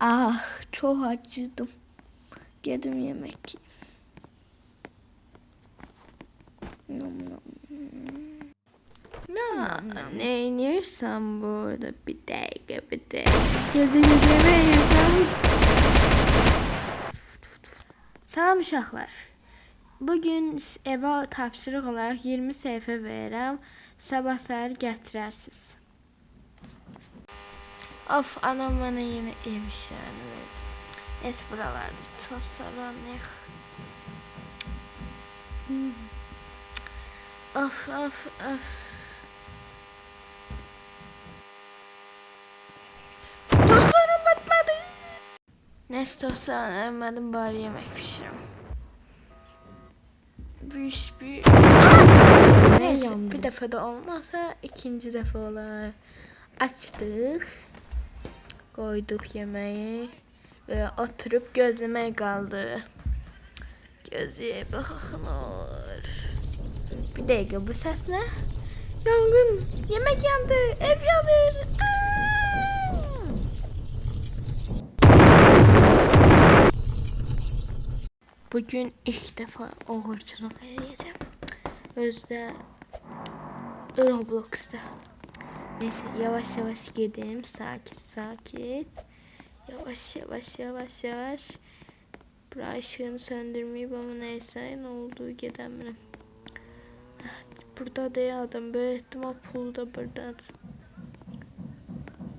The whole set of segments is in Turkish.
Ah çok acıdım. Gedim yemek yiyeyim. Ya ne yiyorsan burada bir dakika bir dakika. Gece ne yiyorsan. Salam uşaqlar. Bugün evə tapşırıq olaraq 20 səhifə verirəm. Sabah səhər gətirərsiniz. Of, anam yenə ev işlərini verdi. Es buralarda tosalanıq. Hmm. Of, of, of. Tostlarım patladı. Neyse ölmedim bari yemek pişiririm. Büyüş büyüş. Neyse yandı? bir defa da olmazsa ikinci defa olar. Açtık. Koyduk yemeği. Ve oturup gözlemeye kaldı. Gözeye bakın olur. Bir dakika bu ses ne? Yangın. Yemek yandı. Ev yanır. Bugün ilk defa oğurculuk edeceğim. Özde Roblox'ta. Neyse yavaş yavaş gidelim. Sakin sakin. Yavaş yavaş yavaş yavaş. Bura ışığını söndürmeyip ama neyse ne olduğu gidemiyorum. Burada değil adam. Böyle ihtimal pul da burada.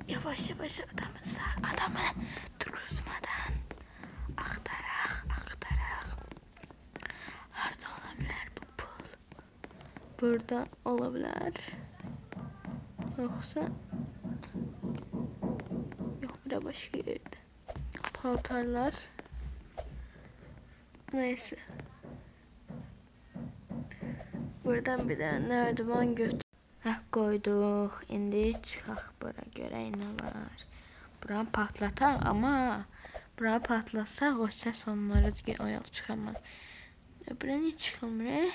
Yavaş yavaş adamı sağ adamı duruzmadan aktarak aktarak. Harda olabilir bu pul? Burada olabilir. Yoksa yok bura başka yerde. Paltarlar. Neyse. Buradan bir de nerdivan götür. Heh koyduk. İndi çıxaq bura görək nə var. Bura patlatar ama bura patlatsaq o səs onlara ki oyaq çıxamaz. Bura niyə çıxılmır?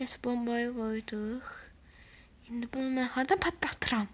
Neyse bombayı koyduk. İndi bunu mən hardan patlatıram?